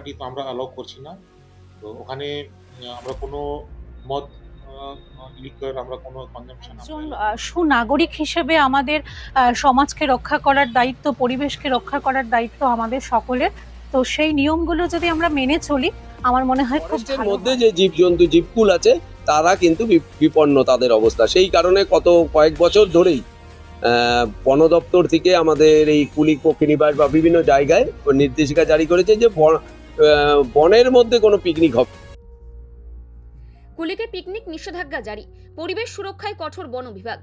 Party তো আমরা allow করছি না। তো ওখানে আমরা কোনো মদ আমরা কোনো একজন সুনাগরিক হিসেবে আমাদের সমাজকে রক্ষা করার দায়িত্ব পরিবেশকে রক্ষা করার দায়িত্ব আমাদের সকলের। তো সেই নিয়মগুলো যদি আমরা মেনে চলি আমার মনে হয় খুব ফরেস্টের মধ্যে যে জীবজন্তু জীবকুল আছে তারা কিন্তু বিপন্ন তাদের অবস্থা। সেই কারণে কত কয়েক বছর ধরেই আহ, বন দপ্তর থেকে আমাদের এই কুলিক পক্ষী নিবাস বা বিভিন্ন জায়গায় নির্দেশিকা জারি করেছে যে বনের মধ্যে কোনো পিকনিক হবে? কুলিকে পিকনিক নিষেধাজ্ঞা জারি। পরিবেশ সুরক্ষায় কঠোর বন বিভাগ।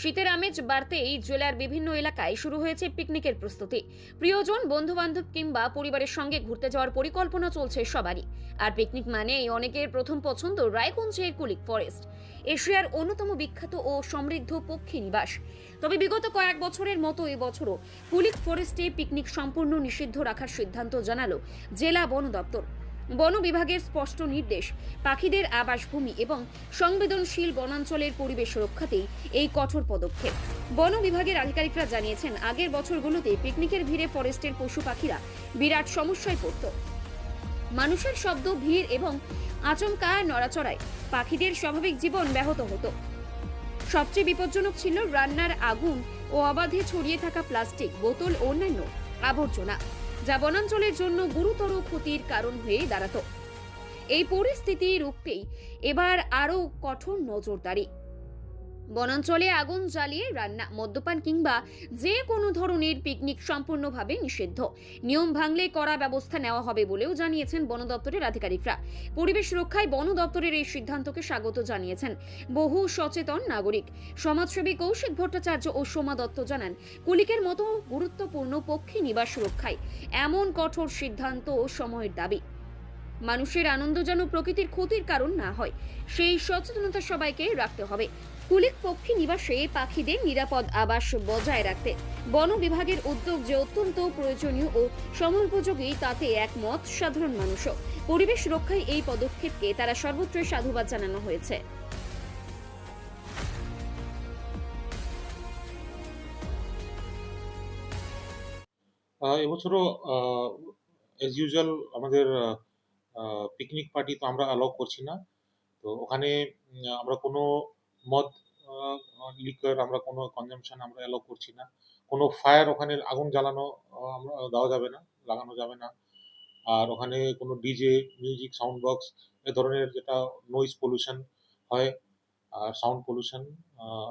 শীতের আমেজ বাড়তেই জেলার বিভিন্ন এলাকায় শুরু হয়েছে পিকনিকের প্রস্তুতি। প্রিয়জন বন্ধু বান্ধব কিংবা পরিবারের সঙ্গে ঘুরতে যাওয়ার পরিকল্পনা চলছে সবারই। আর পিকনিক মানেই অনেকের প্রথম পছন্দ রায়গঞ্জের কুলিক ফরেস্ট, এশিয়ার অন্যতম বিখ্যাত ও সমৃদ্ধ পক্ষী নিবাস। তবে বিগত কয়েক বছরের মতো এবছরও কুলিক ফরেস্টে পিকনিক সম্পূর্ণ নিষিদ্ধ রাখার সিদ্ধান্ত জানালো জেলা বন দপ্তর। বন বিভাগের স্পষ্ট নির্দেশ, পাখিদের আবাসভূমি এবং সংবেদনশীল বনাঞ্চলের পরিবেশ রক্ষাতেই এই কঠোর পদক্ষেপ। বন বিভাগের আধিকারিকরা জানিয়েছেন, আগের বছরগুলোতে পিকনিকের ভিড়ে ফরেস্টের পশু পাখিরা বিরাট সমস্যায় পড়ত। মানুষের শব্দ, ভিড় এবং আচমকা নড়াচড়ায় পাখিদের স্বাভাবিক জীবন ব্যাহত হতো। সবচেয়ে বিপজ্জনক ছিল রান্নার আগুন ও অবাধে ছড়িয়ে থাকা প্লাস্টিক, বোতল অন্যান্য আবর্জনা। যা বনাঞ্চলের জন্য গুরুতর ক্ষতির কারণ হয়ে দাঁড়াত। এই পরিস্থিতি রুখতেই এবার আরও কঠোর নজরদারি। বনাঞ্চলে আগুন জ্বালিয়ে রান্না, মদ্যপান কিংবা যে কোনো ধরনের পিকনিক সম্পূর্ণভাবে নিষিদ্ধ। নিয়ম ভাঙলে কড়া ব্যবস্থা নেওয়া হবে বলেও জানিয়েছেন বন দপ্তরের আধিকারিকরা। পরিবেশ রক্ষায় বন দপ্তরের এই সিদ্ধান্তকে স্বাগত জানিয়েছেন বহু সচেতন নাগরিক। সমাজসেবী কৌশিক ভট্টাচার্য ও সোমা দত্ত জানান, কুলিকের মতো গুরুত্বপূর্ণ পক্ষী নিবাস রক্ষায় এমন কঠোর সিদ্ধান্ত ও সময়ের দাবি। মানুষের আনন্দ যেন প্রকৃতির ক্ষতির কারণ না হয়। সেই সচেতনতা সবাইকে রাখতে হবে। কুলিক পক্ষী নিবাসে পাখিদের নিরাপদ আবাস বজায় রাখতে। বন বিভাগের উদ্যোগ যে অত্যন্ত প্রয়োজনীয় ও সময়োপযোগী তাতে একমত সাধারণ মানুষও। পরিবেশ রক্ষায় এই পদক্ষেপকে তারা সর্বত্রই সাধুবাদ জানানো হয়েছে। এবছরও অ্যাজ ইউজুয়াল আমাদের পিকনিক পার্টি তো আমরা অ্যালাউ করছি না। তো ওখানে আমরা কোনো মদ লিকার আমরা কোনো কনজামশন আমরা অ্যালাউ করছি না। কোনো ফায়ার ওখানে আগুন জ্বালানো আমরা দেওয়া যাবে না, লাগানো যাবে না। আর ওখানে কোনো ডিজে মিউজিক সাউন্ড বক্স এ ধরনের যেটা নয়েজ পলিউশন হয়, আর সাউন্ড পলিউশন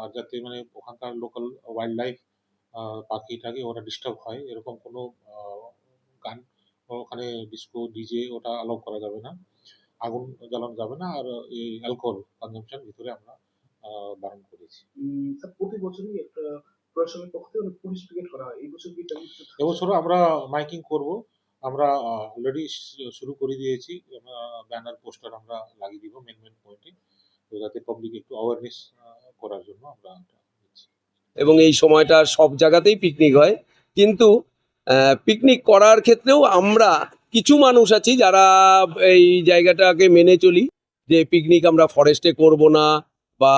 আর যাতে মানে ওখানকার লোকাল ওয়াইল্ড লাইফ পাখি টাখি ওরা ডিস্টার্ব হয়, এরকম কোনো গান ওখানে ডিস্কো ডিজে ওটা অ্যালাউ করা যাবে না। আগুন জ্বালানো যাবে না আর এই অ্যালকোহল কনজাম্পশন ভিতরে আমরা আহ, বারণ করেছি। প্রতি বছরই একটা প্রশাসনের পক্ষ থেকে পুলিশ পিকেট করা হয়। এই বছর কি? এবছরও আমরা মাইকিং করব। আমরা অলরেডি শুরু করে দিয়েছি। ব্যানার পোস্টার আমরা লাগিয়ে দিব মেন মেন পয়েন্টে তো যাতে পাবলিক একটু অ্যাওয়ারনেস করার জন্য আমরা এটা এবং এই সময়টা সব জায়গাতেই পিকনিক হয়। কিন্তু পিকনিক করার ক্ষেত্রেও আমরা কিছু মানুষ আছি যারা এই জায়গাটাকে মেনে চলি। যে পিকনিক আমরা ফরেস্টে করব না বা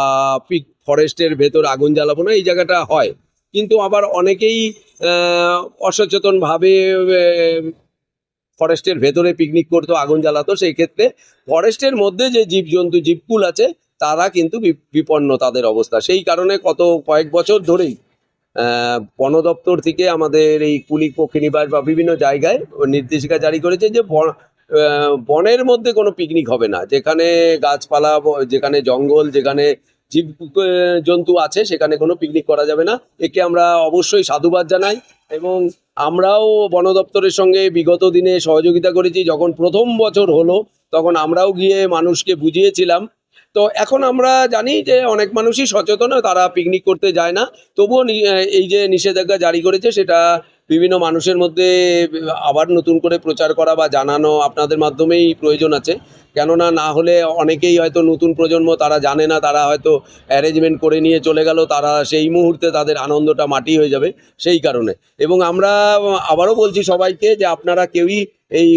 পিক ফরেস্টের ভেতর আগুন জ্বালাবো না, এই জায়গাটা হয়। কিন্তু আবার অনেকেই অসচেতনভাবে ফরেস্টের ভেতরে পিকনিক করতো, আগুন জ্বালাতো, সেই ক্ষেত্রে ফরেস্টের মধ্যে যে জীবজন্তু, জীবকুল আছে, তারা কিন্তু বিপন্ন তাদের অবস্থা। সেই কারণে কত কয়েক বছর ধরেই বন দপ্তর থেকে আমাদের এই কুলিক পক্ষী নিবাস বা বিভিন্ন জায়গায় নির্দেশিকা জারি করেছে যে বন- বনের মধ্যে কোনো পিকনিক হবে না। যেখানে গাছপালা, যেখানে জঙ্গল, যেখানে জীব জন্তু আছে, সেখানে কোনো পিকনিক করা যাবে না। একে আমরা অবশ্যই সাধুবাদ জানাই এবং আমরাও বন দপ্তরের সঙ্গে বিগত দিনে সহযোগিতা করেছি। যখন প্রথম বছর হলো, তখন আমরাও গিয়ে মানুষকে বুঝিয়েছিলাম তো এখন আমরা জানি যে অনেক মানুষই সচেতন, তারা পিকনিক করতে যায় না। তবুও এই যে নিষেধাজ্ঞা জারি করেছে, সেটা বিভিন্ন মানুষের মধ্যে আবার নতুন করে প্রচার করা বা জানানো আপনাদের মাধ্যমেই প্রয়োজন আছে। কেননা না হলে অনেকেই হয়তো নতুন প্রজন্ম, তারা জানে না, তারা হয়তো অ্যারেঞ্জমেন্ট করে নিয়ে চলে গেল, তারা সেই মুহূর্তে তাদের আনন্দটা মাটি হয়ে যাবে সেই কারণে। এবং আমরা আবারও বলছি সবাইকে যে আপনারা কেউই এই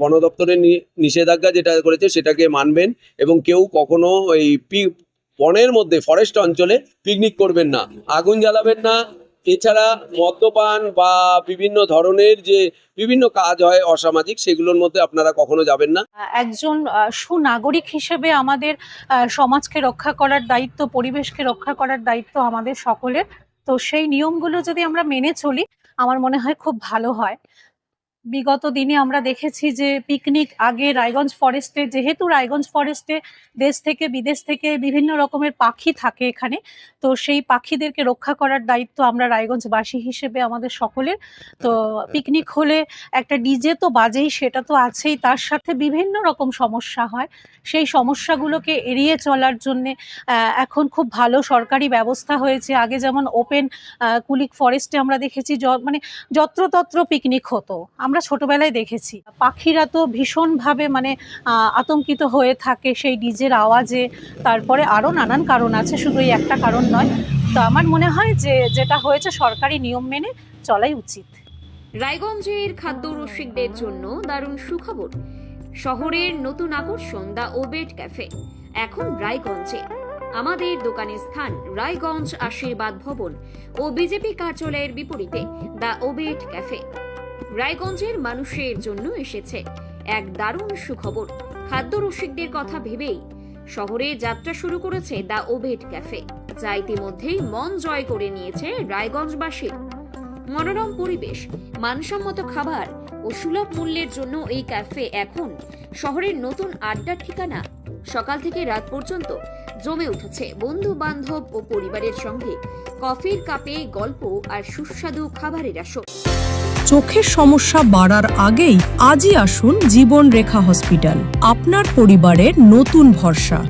বন দপ্তরের নিষেধাজ্ঞা যেটা করেছে সেটাকে মানবেন এবং কেউ কখনো এই পি, বনের মধ্যে ফরেস্ট অঞ্চলে পিকনিক করবেন না। আগুন জ্বালাবেন না। এছাড়া মদ্যপান বা বিভিন্ন ধরনের যে বিভিন্ন কাজ হয় অসামাজিক, সেগুলোর মধ্যে আপনারা কখনো যাবেন না। একজন সুনাগরিক হিসেবে আমাদের সমাজকে রক্ষা করার দায়িত্ব, পরিবেশকে রক্ষা করার দায়িত্ব আমাদের সকলের। তো সেই নিয়মগুলো যদি আমরা মেনে চলি, আমার মনে হয় খুব ভালো হয়। বিগত দিনে আমরা দেখেছি যে পিকনিক আগে রায়গঞ্জ ফরেস্টে যেহেতু রায়গঞ্জ ফরেস্টে দেশ থেকে বিদেশ থেকে বিভিন্ন রকমের পাখি থাকে এখানে, তো সেই পাখিদেরকে রক্ষা করার দায়িত্ব আমরা রায়গঞ্জবাসী হিসেবে আমাদের সকলের। তো পিকনিক হলে একটা ডিজে তো বাজেই, সেটা তো আছেই। তার সাথে বিভিন্ন রকম সমস্যা হয়। সেই সমস্যাগুলোকে এড়িয়ে চলার জন্যে এখন খুব ভালো সরকারি ব্যবস্থা হয়েছে। আগে যেমন ওপেন কুলিক ফরেস্টে আমরা দেখেছি মানে যত্রতত্র পিকনিক হতো। আমরা ছোটবেলায় দেখেছি। পাখিরা তো ভীষণভাবে মানে আতঙ্কিত হয়ে থাকে সেই ডিজের আওয়াজে। তারপরে আরও নানান কারণ আছে, শুধু এই একটা কারণ নয়। তো আমার মনে হয় যে, যেটা হয়েছে সরকারি নিয়ম মেনে চলাই উচিত। রায়গঞ্জের খাদ্য রসিকদের জন্য দারুণ সুখবর। শহরের নতুন আকর্ষণ, দ্য ওবেট ক্যাফে, এখন রায়গঞ্জে। আমাদের দোকানের স্থান, রায়গঞ্জ আশীর্বাদ ভবন ও বিজেপি কার্যালয়ের বিপরীতে, দ্য ওবেট ক্যাফে। রায়গঞ্জের মানুষের জন্য এসেছে এক দারুণ সুখবর। খাদ্য রসিকদের কথা ভেবেই শহরে যাত্রা শুরু করেছে দ্য ওবেট ক্যাফে, যা ইতিমধ্যেই মন জয় করে নিয়েছে রায়গঞ্জবাসীর মনোরম পরিবেশ, মানসম্মত খাবার ও সুলভ মূল্যের জন্য এই ক্যাফে এখন শহরের নতুন আড্ডার ঠিকানা। সকাল থেকে রাত পর্যন্ত জমে উঠেছে বন্ধু বান্ধব ও পরিবারের সঙ্গে কফির কাপে গল্প আর সুস্বাদু খাবারের আসর। চোখের সমস্যা বাড়ার আগেই আজই আসুন জীবন রেখা হসপিটাল। আপনার পরিবারের নতুন ভরসা।